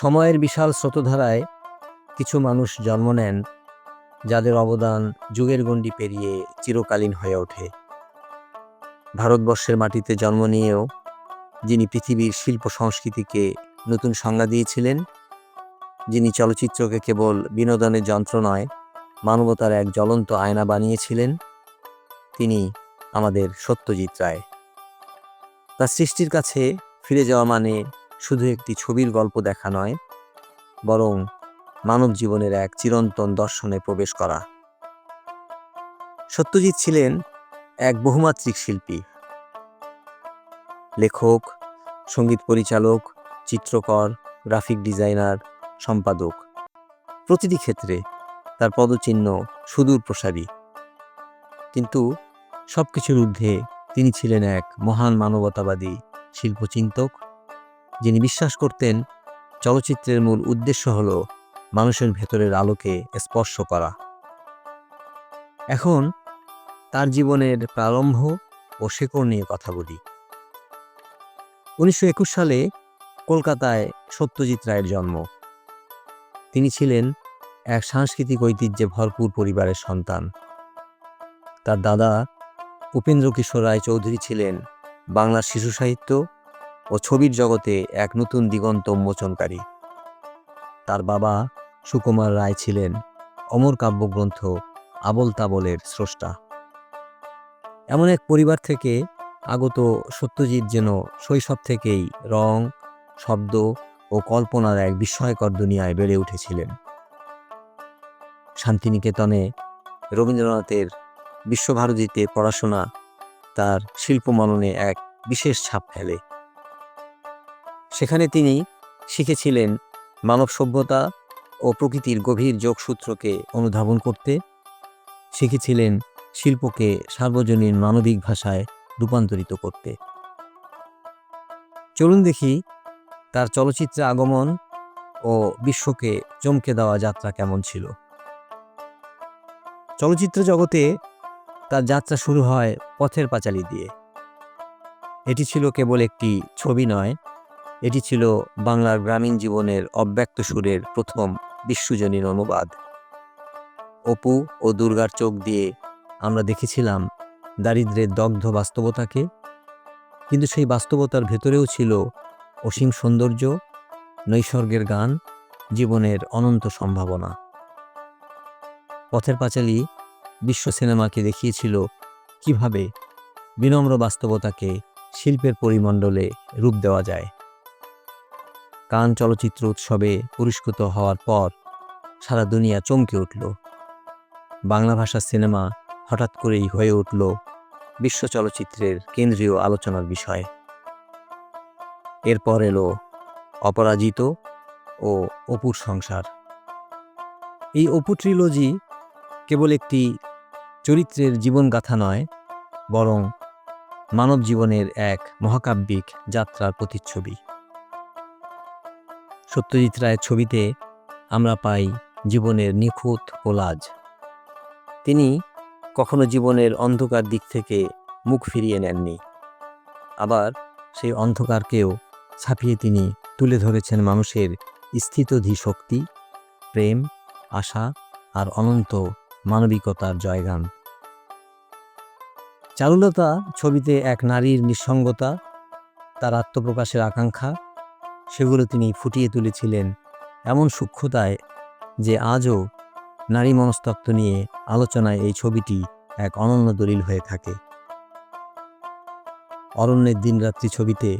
সময়ের বিশাল স্রোতধারায় কিছু মানুষ জন্ম নেন, যাদের অবদান যুগের গণ্ডি পেরিয়ে চিরকালীন হয়ে ওঠে। ভারতবর্ষের মাটিতে জন্ম নিয়েও যিনি পৃথিবীর শিল্প সংস্কৃতিকে নতুন সংজ্ঞা দিয়েছিলেন, যিনি চলচ্চিত্রকে কেবল বিনোদনের যন্ত্র নয়, মানবতার এক জ্বলন্ত আয়না বানিয়েছিলেন, তিনি আমাদের সত্যজিৎ রায়। তার সৃষ্টির কাছে ফিরে যাওয়া মানে শুধু একটি ছবির গল্প দেখা নয়, বরং মানব জীবনের এক চিরন্তন দর্শনে প্রবেশ করা। সত্যজিৎ ছিলেন এক বহুমাত্রিক শিল্পী। লেখক, সংগীত পরিচালক, চিত্রকর, গ্রাফিক ডিজাইনার, সম্পাদক। প্রতিটি ক্ষেত্রে তার পদচিহ্ন সুদূর প্রসারী। কিন্তু সব কিছুর ঊর্ধ্বে তিনি ছিলেন এক মহান মানবতাবাদী শিল্পচিন্তক। যিনি বিশ্বাস করতেন, চলচ্চিত্রের মূল উদ্দেশ্য হল মানুষের ভেতরের আলোকে স্পর্শ করা। এখন তার জীবনের প্রারম্ভ ও শেকড় নিয়ে কথা বলি। উনিশশো একুশ সালে কলকাতায় সত্যজিৎ রায়ের জন্ম। তিনি ছিলেন এক সাংস্কৃতিক ঐতিহ্যে ভরপুর পরিবারের সন্তান। তার দাদা উপেন্দ্র কিশোর রায় চৌধুরী ছিলেন বাংলার শিশু সাহিত্য ও ছবির জগতে এক নতুন দিগন্ত উন্মোচনকারী তার বাবা সুকুমার রায় ছিলেন অমর কাব্যগ্রন্থ আবল তাবলের স্রষ্টা। এমন এক পরিবার থেকে আগত সত্যজিৎ যেন শৈশব থেকেই রং, শব্দ ও কল্পনার এক বিস্ময়কর দুনিয়ায় বেড়ে উঠেছিলেন। শান্তিনিকেতনে রবীন্দ্রনাথের বিশ্বভারতীতে পড়াশোনা তার শিল্প মননে এক বিশেষ ছাপ ফেলে। সেখানে তিনি শিখেছিলেন মানব সভ্যতা ও প্রকৃতির গভীর যোগসূত্রকে অনুধাবন করতে, শিখেছিলেন শিল্পকে সার্বজনীন মানবিক ভাষায় রূপান্তরিত করতে। চলুন দেখি তার চলচ্চিত্রে আগমন ও বিশ্বকে চমকে দেওয়া যাত্রা কেমন ছিল। চলচ্চিত্র জগতে তার যাত্রা শুরু হয় পথের পাঁচালী দিয়ে। এটি ছিল কেবল একটি ছবি নয় এটি ছিল বাংলার গ্রামীণ জীবনের অব্যক্ত সুরের প্রথম বিশ্বজনীন অনুবাদ। অপু ও দুর্গার চোখ দিয়ে আমরা দেখেছিলাম দারিদ্রের দগ্ধ বাস্তবতাকে, কিন্তু সেই বাস্তবতার ভেতরেও ছিল অসীম সৌন্দর্য, নৈসর্গের গান, জীবনের অনন্ত সম্ভাবনা। পথের পাঁচালী বিশ্ব সিনেমাকে দেখিয়েছিল কীভাবে বিনম্র বাস্তবতাকে শিল্পের পরিমণ্ডলে রূপ দেওয়া যায়। কান চলচ্চিত্র উৎসবে পুরস্কৃত হওয়ার পর সারা দুনিয়া চমকে উঠল। বাংলা ভাষার সিনেমা হঠাৎ করেই হয়ে উঠল বিশ্ব চলচ্চিত্রের কেন্দ্রীয় আলোচনার বিষয়। এরপর এলো অপরাজিত ও অপুর সংসার। এই অপু ট্রিলজি কেবল একটি চরিত্রের জীবনগাথা নয়, বরং মানব জীবনের এক মহাকাব্যিক যাত্রার প্রতিচ্ছবি। সত্যজিৎ রায়ের ছবিতে আমরা পাই জীবনের নিখুঁত কোলাজ। তিনি কখনো জীবনের অন্ধকার দিক থেকে মুখ ফিরিয়ে নেননি। আবার সেই অন্ধকারকেও ছাপিয়ে তিনি তুলে ধরেছেন মানুষের স্থিতধী শক্তি প্রেম, আশা আর অনন্ত মানবিকতার জয়গান। চারুলতা ছবিতে এক নারীর নিঃসঙ্গতা, তার আত্মপ্রকাশের আকাঙ্ক্ষা সেগুলো তিনি ফুটিয়ে তুলেছিলেন এমন সূক্ষ্মতায় যে আজও নারী মনস্তত্ত্ব নিয়ে আলোচনায় এই ছবিটি এক অনন্য দলিল হয়ে থাকে। অরণ্যের দিনরাত্রি ছবিতে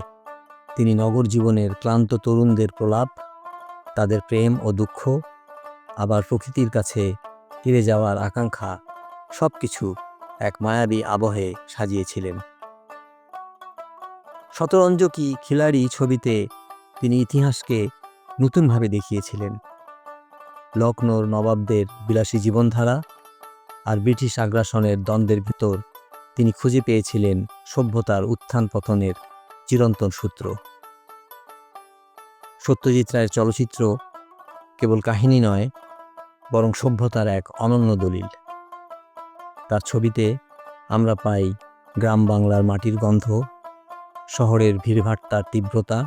তিনি নগর জীবনের ক্লান্ত তরুণদের প্রলাপ, তাদের প্রেম ও দুঃখ, আবার প্রকৃতির কাছে ফিরে যাওয়ার আকাঙ্ক্ষা সব কিছু এক মায়াবী আবহে সাজিয়েছিলেন। শতরঞ্জকি খিলাড়ি ছবিতে তিনি ইতিহাসকে নতুনভাবে দেখিয়েছিলেন। লখনৌর নবাবদের বিলাসী জীবনধারা আর ব্রিটিশ আগ্রাসনের দ্বন্দ্বের ভিতর তিনি খুঁজে পেয়েছিলেন সভ্যতার উত্থান পতনের চিরন্তন সূত্র। সত্যজিৎ রায়ের চলচ্চিত্র কেবল কাহিনী নয়, বরং সভ্যতার এক অনন্য দলিল। তার ছবিতে আমরা পাই গ্রাম বাংলার মাটির গন্ধ, শহরের ভিড়ভাট্টার তীব্রতা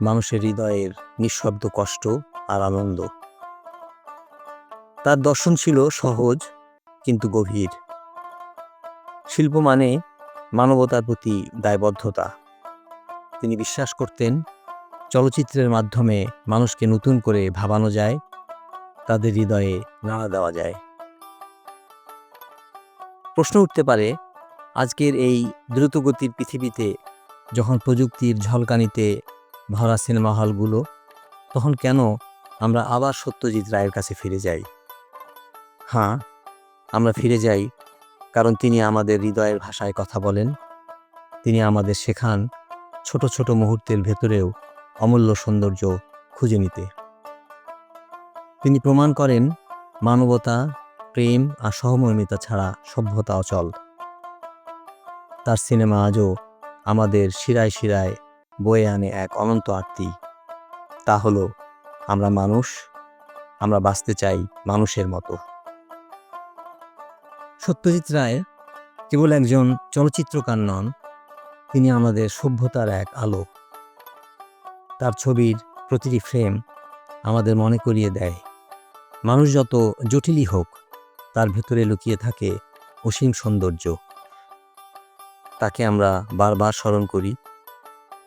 মানুষের হৃদয়ের নিঃশব্দ কষ্ট আর আনন্দ। তার দর্শন ছিল সহজ, কিন্তু গভীর। শিল্প মানে মানবতার প্রতি দায়বদ্ধতা। তিনি বিশ্বাস করতেন, চলচ্চিত্রের মাধ্যমে মানুষকে নতুন করে ভাবানো যায়, তাদের হৃদয়ে নাড়া দেওয়া যায়। প্রশ্ন উঠতে পারে, আজকের এই দ্রুতগতির পৃথিবীতে যখন প্রযুক্তির ঝলকানিতে ভরা সিনেমা হলগুলো, তখন কেন আমরা আবার সত্যজিৎ রায়ের কাছে ফিরে যাই? হ্যাঁ আমরা ফিরে যাই কারণ তিনি আমাদের হৃদয়ের ভাষায় কথা বলেন। তিনি আমাদের শেখান ছোট ছোট মুহূর্তের ভেতরেও অমূল্য সৌন্দর্য খুঁজে নিতে। তিনি প্রমাণ করেন মানবতা, প্রেম আর সহমর্মিতা ছাড়া সভ্যতা অচল। তার সিনেমা আজও আমাদের শিরায় শিরায় বয়ে আনে এক অনন্ত আরতি। তা হলো, আমরা মানুষ, আমরা বাঁচতে চাই মানুষের মতো। সত্যজিৎ রায় কেবল একজন চলচ্চিত্রকার নন, তিনি আমাদের সভ্যতার এক আলো। তার ছবির প্রতিটি ফ্রেম আমাদের মনে করিয়ে দেয়। মানুষ যত জটিলই হোক, তার ভেতরে লুকিয়ে থাকে অসীম সৌন্দর্য। তাকে আমরা বারবার স্মরণ করি।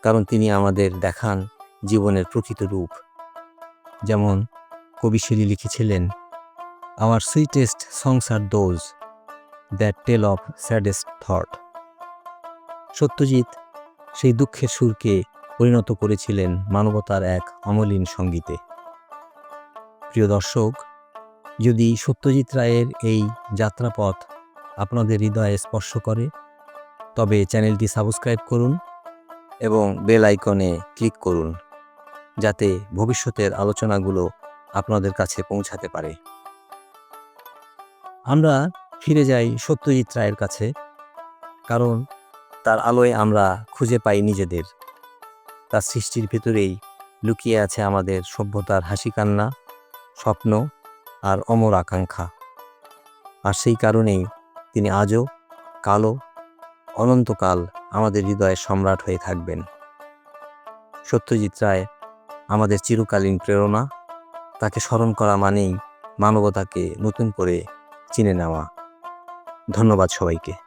কারণ তিনি আমাদের দেখান জীবনের প্রকৃত রূপ। যেমন কবি শেলি লিখেছিলেন our sweetest songs are those that tell of saddest thought Satyajit সেই দুঃখের সুরকে পরিণত করেছিলেন মানবতার এক অমলিন সঙ্গীতে। প্রিয় দর্শক, যদি সত্যজিৎ রায়ের এই যাত্রাপথ আপনাদের হৃদয়ে স্পর্শ করে, তবে চ্যানেলটি সাবস্ক্রাইব করুন এবং বেল আইকনে ক্লিক করুন, যাতে ভবিষ্যতের আলোচনাগুলো আপনাদের কাছে পৌঁছাতে পারে। আমরা ফিরে যাই সত্যজিৎ রায়ের কাছে, কারণ তার আলোয় আমরা খুঁজে পাই নিজেদের। তার সৃষ্টির ভেতরেই লুকিয়ে আছে আমাদের সভ্যতার হাসি কান্না, স্বপ্ন আর অমর আকাঙ্ক্ষা। আর সেই কারণেই তিনি আজও কালো অনন্তকাল আমাদের হৃদয়ে সম্রাট হয়ে থাকবেন। সত্যজিৎ রায়, আমাদের চিরকালীন প্রেরণা, তাকে স্মরণ করা মানেই মানবতাকে নতুন করে চিনে নেওয়া। ধন্যবাদ সবাইকে।